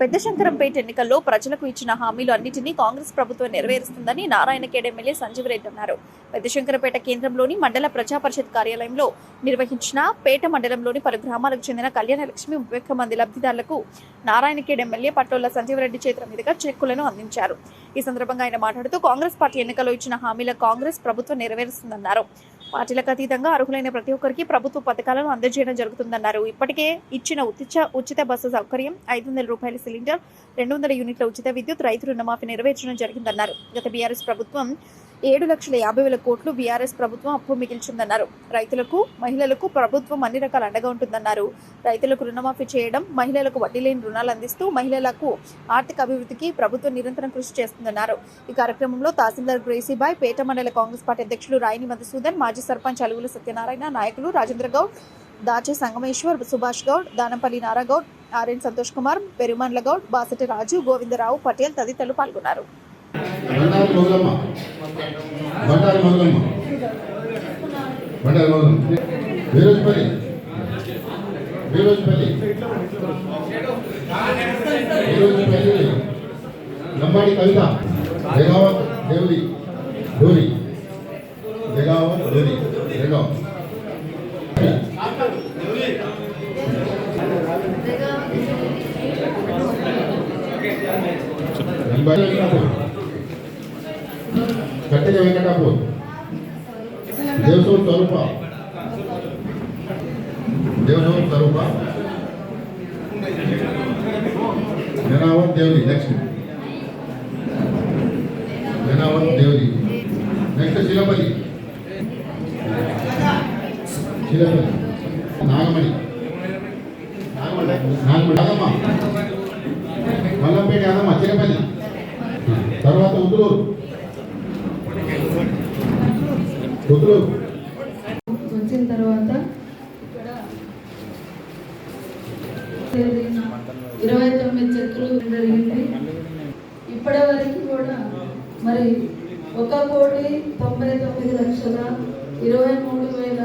పెద్దశంకరంపేట ఎన్నికల్లో ప్రజలకు ఇచ్చిన హామీలు అన్నింటినీ కాంగ్రెస్ ప్రభుత్వం నెరవేరుస్తుందని నారాయణఖేడ్ ఎమ్మెల్యే సంజీవ్ రెడ్డి అన్నారు. పెద్దశంకరంపేట కేంద్రంలోని మండల ప్రజా పరిషత్ కార్యాలయంలో నిర్వహించిన పేట మండలంలోని పలు గ్రామాలకు చెందిన కళ్యాణలక్ష్మి ముప్పై మంది లబ్ధిదారులకు నారాయణఖేడ్ ఎమ్మెల్యే పట్టోళ్ళ సంజీవ్ రెడ్డి చేతుల మీదుగా చెక్కులను అందించారు. ఈ సందర్భంగా ఆయన మాట్లాడుతూ కాంగ్రెస్ పార్టీ ఎన్నికల్లో ఇచ్చిన హామీల కాంగ్రెస్ ప్రభుత్వం నెరవేరుస్తుందన్నారు. పార్టీలకు అతీతంగా అర్హులైన ప్రతి ఒక్కరికి ప్రభుత్వ పథకాలను అందజేయడం జరుగుతుందన్నారు. ఇప్పటికే ఇచ్చిన ఉచిత ఉచిత బస్సు సౌకర్యం ఐదు వందల రూపాయల సిలిండర్ రెండు వందల యూనిట్ల ఉచిత విద్యుత్ రైతు రుణమాఫీ నెరవేర్చడం జరిగిందన్నారు. గత బీఆర్ఎస్ ప్రభుత్వం ఏడు లక్షల యాభై వేల కోట్లు బీఆర్ఎస్ ప్రభుత్వం అప్పు మిగిల్చిందన్నారు. రైతులకు మహిళలకు ప్రభుత్వం అన్ని రకాల అండగా ఉంటుందన్నారు. రైతులకు రుణమాఫీ చేయడం మహిళలకు వడ్డీ లేని రుణాలు అందిస్తూ మహిళలకు ఆర్థిక అభివృద్ధికి ప్రభుత్వం నిరంతరం కృషి చేస్తుందన్నారు. ఈ కార్యక్రమంలో తహసీల్దార్ గ్రేసీబాయ్ పేట మండల కాంగ్రెస్ పార్టీ అధ్యక్షులు రాయిని మధుసూదన్ మాజీ సర్పంచ్ అలుగుల సత్యనారాయణ నాయకులు రాజేంద్ర గౌడ్ దాచే సంగమేశ్వర్ సుభాష్ గౌడ్ దానంపల్లి నారాగౌడ్ ఆర్ఎన్ సంతోష్ కుమార్ పెరుమండ్ల గౌడ్ బాసటి రాజు గోవిందరావు పటేల్ తదితరులు పాల్గొన్నారు. బండారు మొదలమ్మ బండారు మొదలమ్మ బండారు మొదలమ్మ బీరోజుపల్లి బీరోజుపల్లి బీరోజుపల్లి లంబాడి కవిత. జగావత్ దేవుడి డోరి. కట్టెల వెంకటాపు దేవసూర్ స్వరూప. దేవసూర్ స్వరూప. జనావత్ దేవుడి నెక్స్ట్ జనావత్ దేవుడి నెక్స్ట్ శిలపల్లి. శిలపల్లి. నాగమణి. నాగమణి. నాగమణి యాదమ్మ మల్లంపేట యాదమ్మ చిరపల్లి తర్వాత ఉదులూరు ఉదులూరు వచ్చిన తర్వాత ఇక్కడ ఇరవై తొమ్మిది చెక్కులు జరిగింది. ఇప్పటి వరకు కూడా మరి ఒక కోటి తొంభై తొమ్మిది లక్షల ఇరవై మూడు వేల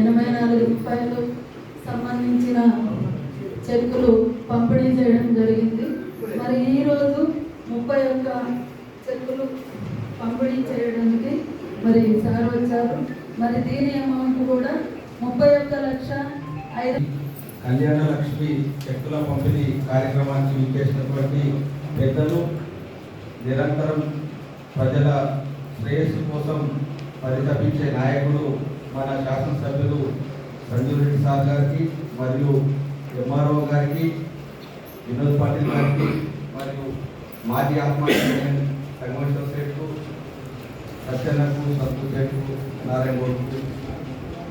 ఎనభై నాలుగు రూపాయలు సంబంధించిన చెక్కులు పంపిణీ చేయడం జరిగింది. మరి ఈరోజు ముప్పై ఒక్క చెక్కులు పంపిణీ చేయడానికి మరి సార్ వచ్చారు. మరి దీని అమౌంట్ కూడా ముప్పై ఒక్క లక్ష ఐదు కళ్యాణ లక్ష్మి చెక్కుల పంపిణీ కార్యక్రమానికి విచ్చేసినటువంటి పెద్దలు నిరంతరం ప్రజల శ్రేయస్సు కోసం పరితపించే నాయకుడు మన శాసనసభ్యులు సంజీవ్ రెడ్డి సార్ గారికి మరియు ఎంఆర్ఓ గారికి వినోద్ పాటిల్ గారికి మరియు మాజీ ఆత్మ సంగమేశ్వర శెట్టు సత్యన్నకు సంతోష్ నారాయణ గౌడ్కు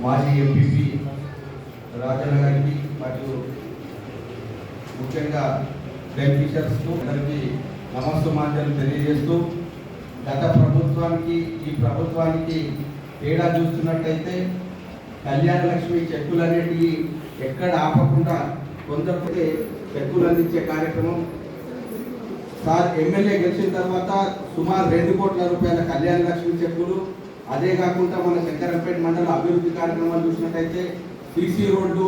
మాజీ ఎంపీపీ రాజన్న గారికి మరియు ముఖ్యంగా బెనిఫిషర్స్కు అందరికీ నమస్తమాంజలు తెలియజేస్తూ గత ప్రభుత్వానికి ఈ ప్రభుత్వానికి తేడా చూస్తున్నట్టయితే కళ్యాణ లక్ష్మి చెక్కులు అనేటివి ఎక్కడ ఆపకుండా కొందరికి చెక్కులు అందించే కార్యక్రమం సార్ ఎమ్మెల్యే గెలిచిన తర్వాత సుమారు రెండు కోట్ల రూపాయల కళ్యాణ లక్ష్మి చెప్పులు అదే కాకుండా మన శంకరంపేట మండల అభివృద్ధి కార్యక్రమాలు చూసినట్టయితే సీసీ రోడ్లు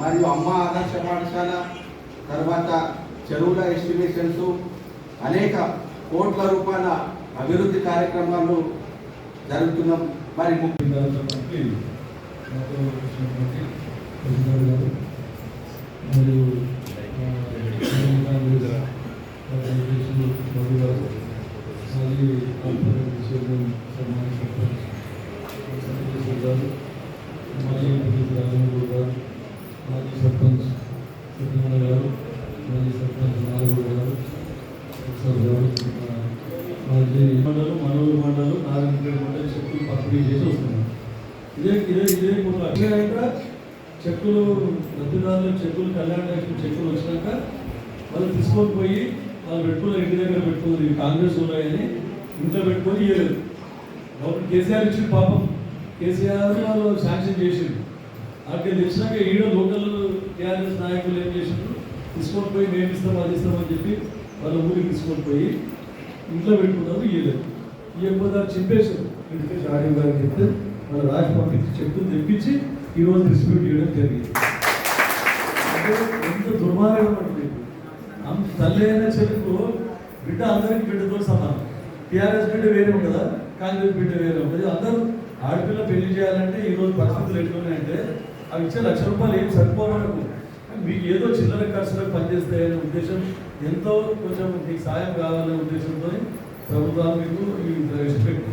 మరియు అమ్మ ఆదర్శ పాఠశాల తర్వాత చెరువుల ఎస్టిమేషన్స్ అనేక కోట్ల రూపాయల అభివృద్ధి కార్యక్రమాలు జరుగుతున్నాం. మరి ముఖ్యంగా దాంతోపాటు మాతో వచ్చినటువంటి ప్రెసిడెంట్ గారు మరియు ఆ, తెలంగాణ అధ్యక్షులు మధు గారు మాజీ కార్పొరేట్ చైర్మన్ సన్మాన సర్పంచ్ సంతోష్ గారు మాజీ ఎంపీ రాజమౌళి గారు మాజీ సర్పంచ్ సత్యనారాయణ గారు మాజీ సర్పంచ్ నాగూరు గారు సార్ గారు ఆ, మాజీ మండలం మనోహర్ మండలం నారాయణపేట మండలం శక్తులు పంపిణీ చేసి వస్తున్నాం ఇదే ఇదే ఇంకా చెక్కులు లబ్ధిదారులు చెక్కులు కళ్యాణ లక్ష్మి చెక్కులు వచ్చినాక వాళ్ళు తీసుకొని పోయి వాళ్ళు పెట్టుకుని ఇంటి దగ్గర పెట్టుకున్నారు ఇవి కాంగ్రెస్ ఉన్నాయని ఇంట్లో పెట్టుకొని ఇవ్వలేదు కాబట్టి కేసీఆర్ ఇచ్చిన పాపం. కేసీఆర్ వాళ్ళు శాంక్షన్ చేసిండు. అక్కడ తెలిసినాక ఈడ లోకల్ టీఆర్ఎస్ నాయకులు ఏం చేసిండ్రు? తీసుకొని పోయి మేము ఇస్తాం అది ఇస్తామని చెప్పి వాళ్ళ ఊరికి తీసుకొని పోయి ఇంట్లో పెట్టుకున్నారు ఇవ్వలేదు ఇవ్వకపోతే చింపేశారు ఇంటికి చెప్తే వాళ్ళు రాసి పంపించి చెప్తూ తెప్పించి ఈరోజు డిస్ట్రిబ్యూట్ చేయడం జరిగింది. అంటే ఎంత దుర్మార్గం ఉంటుంది అంత తల్లి అయిన చెప్పు బిడ్డ అందరికి బిడ్డతో సమానం. టీఆర్ఎస్ బిడ్డ వేరే ఉంటుందా? కాంగ్రెస్ బిడ్డ వేరే ఉంటుంది? అందరూ ఆడపిల్ల పెళ్ళి చేయాలంటే ఈ రోజు పరిస్థితులు ఎట్లున్నాయంటే అవి ఇచ్చే లక్ష రూపాయలు ఏం సరిపోవడానికి మీకు ఏదో చిల్లర ఖర్చులకు పనిచేస్తాయనే ఉద్దేశం ఎంతో కొంచెం మీకు సాయం కావాలనే ఉద్దేశంతో ప్రభుత్వాలు మీకు ఈ రెస్పెక్ట్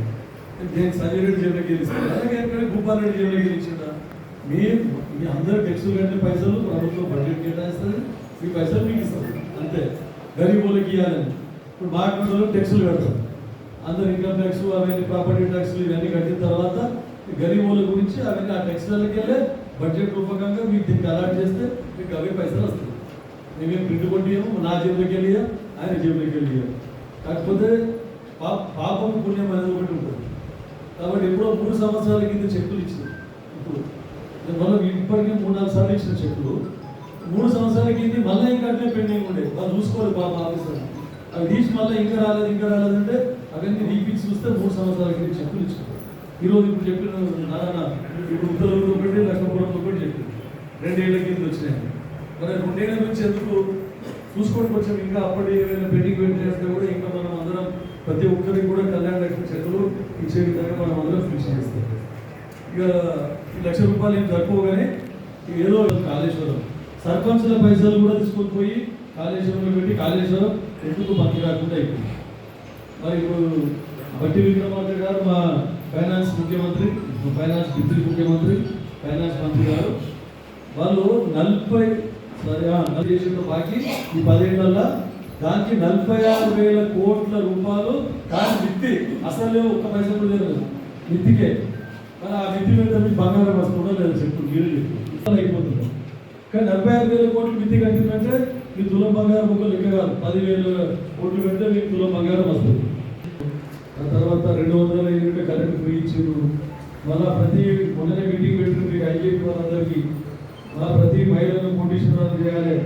నేను సంజయ్ రెడ్డి జైల్లో గెలిస్తాను అలాగే ఇక్కడ భూపాల్ రెడ్డి జైల్లో గెలిచిందా? మీ మీ అందరు టెక్స్టులు కట్టిన పైసలు ప్రభుత్వం బడ్జెట్ కేటాయిస్తుంది. మీ పైసలు మీకు ఇస్తారు అంతే. గరీబులకి ఇవ్వాలని. ఇప్పుడు బాగా టెక్స్టులు కడతారు. అందరు ఇన్కమ్ ట్యాక్స్ అవన్నీ ప్రాపర్టీ ట్యాక్స్లు ఇవన్నీ కట్టిన తర్వాత గరీబ్ గరీబుల గురించి అవన్నీ ఆ టెక్స్టులకి వెళ్ళే బడ్జెట్ రూపకంగా మీకు దీనికి అలాట్ చేస్తే మీకు అవే పైసలు వస్తాయి. మేమేం ప్రింట్ కొట్టియము నా జేబులోకి వెళ్ళియా ఆయన జేబులోకి వెళ్ళియా కాకపోతే పాప పాపం పుణ్యం అనేది ఒకటి ఉంటుంది కాబట్టి ఎప్పుడో మూడు సంవత్సరాల కింద చెక్కులు ఇచ్చింది. ఇప్పుడు మనం ఇప్పటికీ మూడు నాలుగు సార్లు ఇచ్చిన చెక్కులు. మూడు సంవత్సరాల కింద మళ్ళీ ఇంకా అట్లే పెండింగ్ ఉండే. వాళ్ళు చూసుకోవాలి పాప ఆఫీసర్ అవి తీసి మళ్ళీ ఇంకా రాలేదు ఇంకా రాలేదంటే అవన్నీ రీపించి చూస్తే మూడు సంవత్సరాల కింద చెక్కులు ఇచ్చారు. ఈరోజు ఇప్పుడు చెప్పిన నాన్న ఇప్పుడు ఉత్తర్వులు ఒకటి లక్ష్మపురం ఒకటి చెప్పింది రెండేళ్ళ కింద వచ్చినాయి. మరి రెండేళ్ళ నుంచి ఎందుకు? చూసుకోవడం కొంచెం ఇంకా అప్పటి ఏమైనా పెండింగ్ పెట్టి చేస్తే కూడా ఇంకా మనం అందరం ప్రతి ఒక్కరికి కూడా కళ్యాణ లక్ష్మి చెక్కులు ఇచ్చే విధంగా మనం అందరం కృషి చేస్తాం ఇక లక్ష రూపాయలు ఏం సరిపోగానే ఏదో కాళేశ్వరం. సర్పంచుల పైసలు కూడా తీసుకొని పోయి కాళేశ్వరంలో పెట్టి కాళేశ్వరం ఎందుకు పనికి రాకుండా అయిపోయింది. మరి ఇప్పుడు బట్టి విక్రమార్క గారు మా ఫైనాన్స్ ముఖ్యమంత్రి ఫైనాన్స్ డిప్యూటీ ముఖ్యమంత్రి ఫైనాన్స్ మంత్రి గారు వాళ్ళు నలభై సరే దేశంలో బాకీ ఈ పదేళ్ళ దానికి నలభై ఆరు వేల కోట్ల రూపాయలు దాని విత్తి. అసలు ఒక్క పైసలు కూడా లేదు విత్తికే. మరి ఆ విత్తి మీద మీ బంగారం వస్తుందో లేదా చెప్పు మీరే చెప్పు. అయిపోతుంది. కానీ నలభై ఆరు వేల కోట్లు విత్తి కట్టిందంటే మీ తులం బంగారం ఒక లెక్క కాదు. పదివేల కోట్లు పెడితే మీకు తులం బంగారం వస్తుంది. ఆ తర్వాత రెండు వందల యూనిట్ కరెంట్ ఫ్రీ ఇచ్చిండు మళ్ళా ప్రతి మొన్ననే మీటింగ్ పెట్టిన మీకు ఐజేపీ వాళ్ళందరికీ. మళ్ళీ ప్రతి మహిళలను కోటీశ్వరాలు చేయాలి.